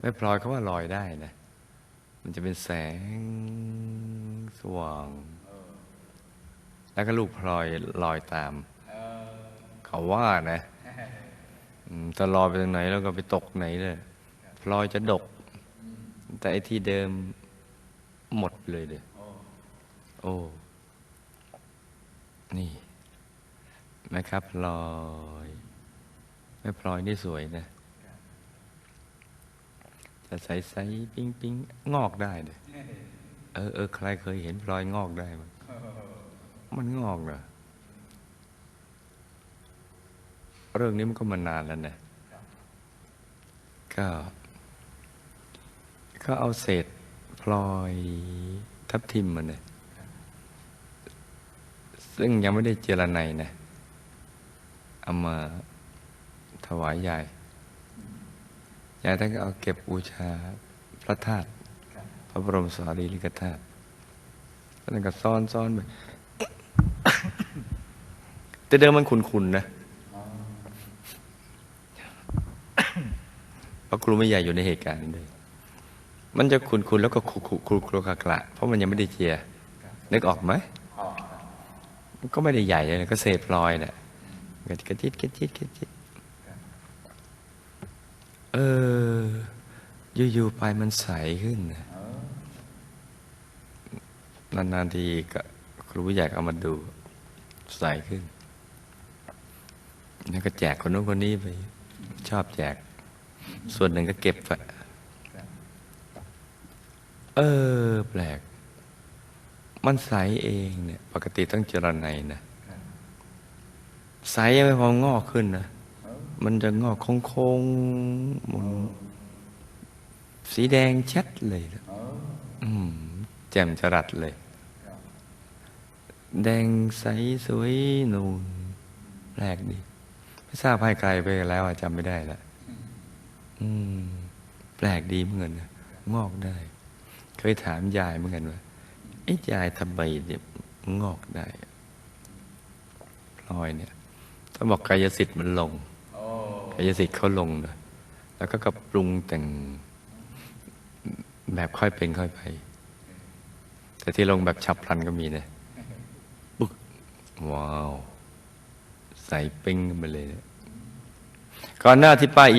ไม่พลอยเขาว่าลอยได้นะ มันจะเป็นแสงสว่าง แล้วก็ลูกพลอยลอยตาม เขาว่านะจะลอยไปทางไหนแล้วก็ไปตกไหนเลยพลอยจะดก แต่ไอ้ที่เดิมหมดเลยเด้อโอ้ นี่นะครับพลอยแม่พลอยนี่สวยนะ จะใสใสๆปิ๊งปิ๊งงอกได้เลยเออเออใครเคยเห็นพลอยงอกได้มั้ยมันงอกเหรอเรื่องนี้มันก็มานานแล้วนะก็ก็เอาเศษพลอยทับทิมมันเนี่ยซึ่งยังไม่ได้เจรไนนะเอามาถวายยาย ยายท่านก็เอาเก็บบูชาพระธาตุพระบรมสารีริกธาตุท่านก็ซ้อนซ้อนไปแต่เดิมมันขุนๆนะเพราะครูไม่ใหญ่อยู่ในเหตุการณ์นี้เลยมันจะขุนๆแล้วก็คุคุครูครูกะกละเพราะมันยังไม่ได้เจียนึกออกไหมมันก็ไม่ได้ใหญ่เลยนะก็เศษพลอยเนี่ยกระจิดกระจิดกระจิดกระจิด เออ อยู่ๆไปมันใสขึ้นนะนานๆทีก็ครูผู้ใหญ่เอามาดูใสขึ้น แล้วก็แจกคนนู้นคนนี้ไป ชอบแจก ส่วนหนึ่งก็เก็บอะเออ แปลก มันใสเองเนี่ย ปกติต้องเจรไนนะใสยังไม่พองอกขึ้นนะ มันจะงอกโค้งๆมุนสีแดงชัดเลยอืมแจ่มจรัสเลย แดงใสสวยนูนแปลกดีไม่ทราบให้ไกลไปแล้วอะจำไม่ได้ละอืม แปลกดีเหมือนกันงอกได้ เคยถามยายเหมือนกันว่าไอ้ยายทำไมเนี่ยงอกได้พลอยเนี่ยต้องบอกกายสิทธิ์มันลงายสิทธิ์เขาลงเลยแล้วก็กระปรุงแต่งแบบค่อยเป็นค่อยไป แต่ที่ลงแบบฉับพลันก็มีนะปึ๊กว้าว ใส่ปิ้งกันไปเลยนะก่อนหน้าที่ป้าอี